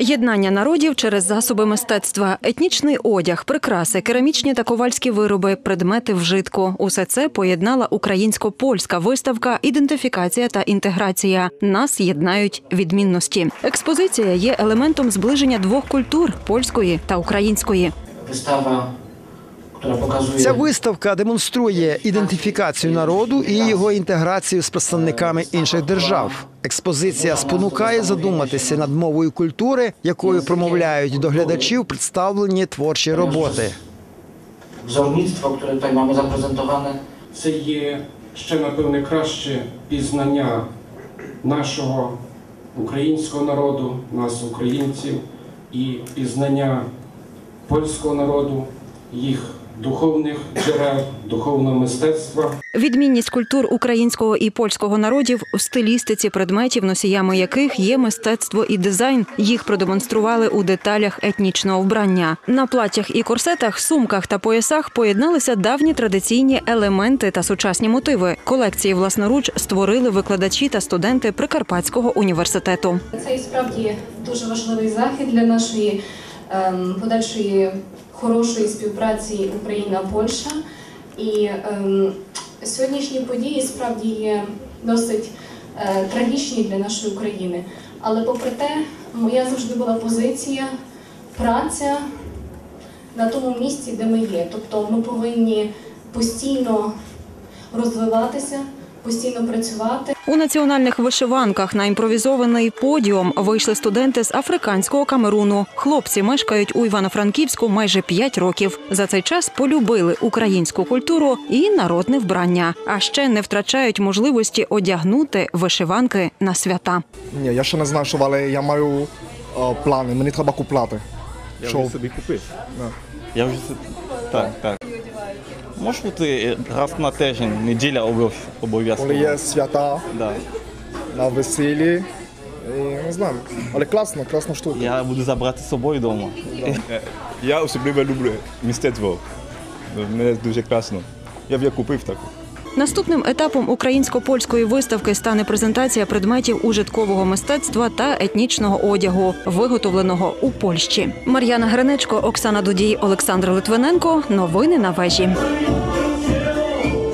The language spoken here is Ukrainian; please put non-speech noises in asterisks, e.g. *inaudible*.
Єднання народів через засоби мистецтва, етнічний одяг, прикраси, керамічні та ковальські вироби, предмети вжитку. Усе це поєднала українсько-польська виставка Ідентифікація та інтеграція. Нас єднають відмінності. Експозиція є елементом зближення двох культур польської та української. Pokazuje Ця виставка демонструє ідентифікацію народу і його інтеграцію з представниками інших держав. Експозиція спонукає задуматися над мовою культури, якою промовляють до глядачів представлені творчі роботи. wzornictwo, które tutaj mamy zaprezentowane, Це є ще напевне краще пізнання нашого українського народу, нас, українців, і пізнання польського народу, їх духовних джерел, духовного мистецтва. Відмінність культур українського і польського народів в стилістиці предметів, носіями яких є мистецтво і дизайн. Їх продемонстрували у деталях етнічного вбрання. На платтях і корсетах, сумках та поясах поєдналися давні традиційні елементи та сучасні мотиви. Колекції власноруч створили викладачі та студенти Прикарпатського університету. Це і справді дуже важливий захід для нашої подальшої хорошої співпраці Україна-Польща. І ем, сьогоднішні події справді є досить е, трагічні для нашої України. Але попри те, моя завжди була позиція праця на тому місці, де ми є. Тобто ми повинні постійно розвиватися, постійно працювати. У національних вишиванках на імпровізований подіум вийшли студенти з африканського Камеруну. Хлопці мешкають у Івано-Франківську майже 5 років. За цей час полюбили українську культуру і народне вбрання, а ще не втрачають можливості одягнути вишиванки на свята. Ні, я ще не знаю, що, але я маю е, плани, мені треба купляти. Я Що? вже собі купив. Да. Я вже собі... Так, так. Може бути раз на тиждень, неділя обов- обов'язково. Коли є свята Да. на весіллі, і не знаю. Але класно, класна штука. Я буду забрати з собою вдома. *laughs* Я особливо люблю мистецтво. Мене дуже красно. Я б я купив таку. Наступним етапом українсько-польської виставки стане презентація предметів ужиткового мистецтва та етнічного одягу, виготовленого у Польщі. Мар'яна Гринечко, Оксана Дудій, Олександр Литвиненко. Новини на вежі.